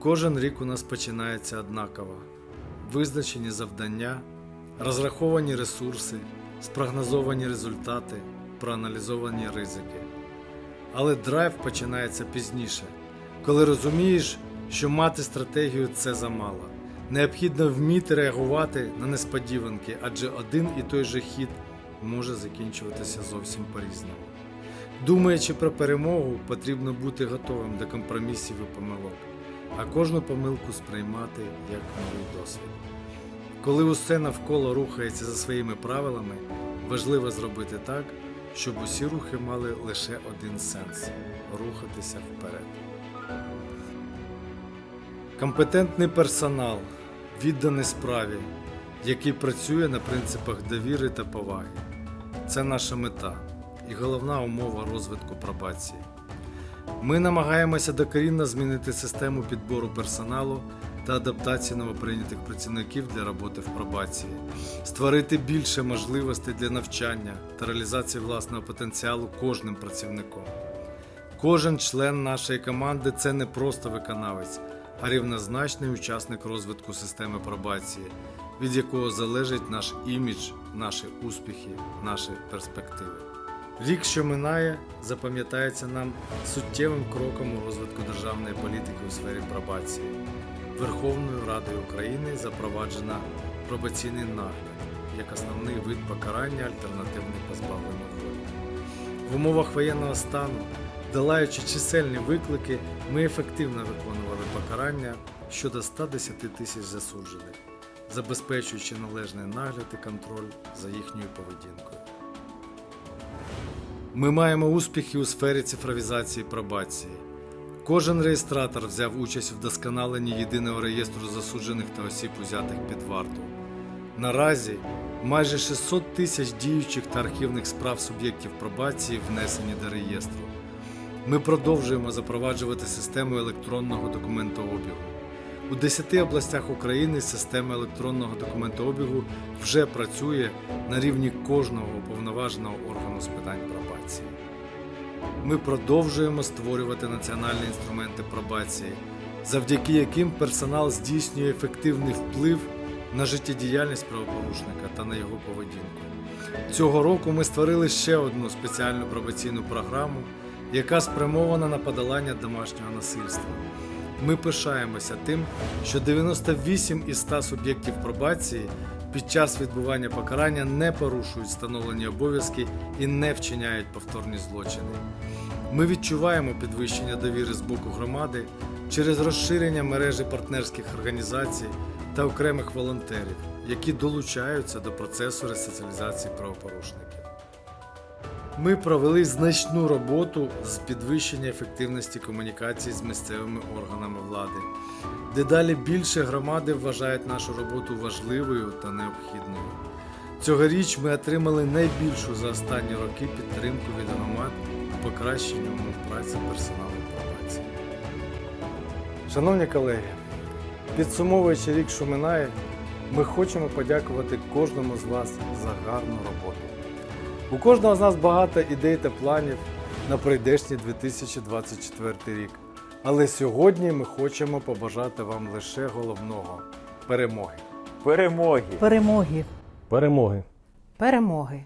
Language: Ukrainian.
Кожен рік у нас починається однаково. Визначені завдання, розраховані ресурси, спрогнозовані результати, проаналізовані ризики. Але драйв починається пізніше, коли розумієш, що мати стратегію це замало. Необхідно вміти реагувати на несподіванки, адже один і той же хід може закінчуватися зовсім по-різному. Думаючи про перемогу, потрібно бути готовим до компромісів і помилок, а кожну помилку сприймати як новий досвід. Коли усе навколо рухається за своїми правилами, важливо зробити так, щоб усі рухи мали лише один сенс рухатися вперед. Компетентний персонал, відданий справі, який працює на принципах довіри та поваги. Це наша мета і головна умова розвитку пробації. Ми намагаємося докорінно змінити систему підбору персоналу та адаптації новоприйнятих працівників для роботи в пробації, створити більше можливостей для навчання та реалізації власного потенціалу кожним працівником. Кожен член нашої команди це не просто виконавець, а рівнозначний учасник розвитку системи пробації, від якого залежить наш імідж, наші успіхи, наші перспективи. Рік, що минає, запам'ятається нам суттєвим кроком у розвитку державної політики у сфері пробації. Верховною Радою України запроваджена пробаційний нагляд як основний вид покарання альтернативний позбавленню волі. В умовах воєнного стану, долаючи чисельні виклики, ми ефективно виконували покарання щодо 110 тисяч засуджених, забезпечуючи належний нагляд і контроль за їхньою поведінкою. Ми маємо успіхи у сфері цифровізації пробації. Кожен реєстратор взяв участь в вдосконаленні єдиного реєстру засуджених та осіб, узятих під варту. Наразі майже 600 тисяч діючих та архівних справ суб'єктів пробації внесені до реєстру. Ми продовжуємо запроваджувати систему електронного документообігу. У 10 областях України система електронного документообігу вже працює на рівні кожного уповноваженого органу з питань пробації. Ми продовжуємо створювати національні інструменти пробації, завдяки яким персонал здійснює ефективний вплив на життєдіяльність правопорушника та на його поведінку. Цього року ми створили ще одну спеціальну пробаційну програму, яка спрямована на подолання домашнього насильства. Ми пишаємося тим, що 98 із 100 суб'єктів пробації під час відбування покарання не порушують встановлені обов'язки і не вчиняють повторні злочини. Ми відчуваємо підвищення довіри з боку громади через розширення мережі партнерських організацій та окремих волонтерів, які долучаються до процесу ресоціалізації правопорушників. Ми провели значну роботу з підвищення ефективності комунікації з місцевими органами влади. Дедалі більше громади вважають нашу роботу важливою та необхідною. Цьогоріч ми отримали найбільшу за останні роки підтримку від громад у покращенні умов праці персоналу пробації. Шановні колеги, підсумовуючи рік, що минає, ми хочемо подякувати кожному з вас за гарну роботу. У кожного з нас багато ідей та планів на прийдешній 2024 рік. Але сьогодні ми хочемо побажати вам лише головного перемоги. Перемоги! Перемоги. Перемоги! Перемоги.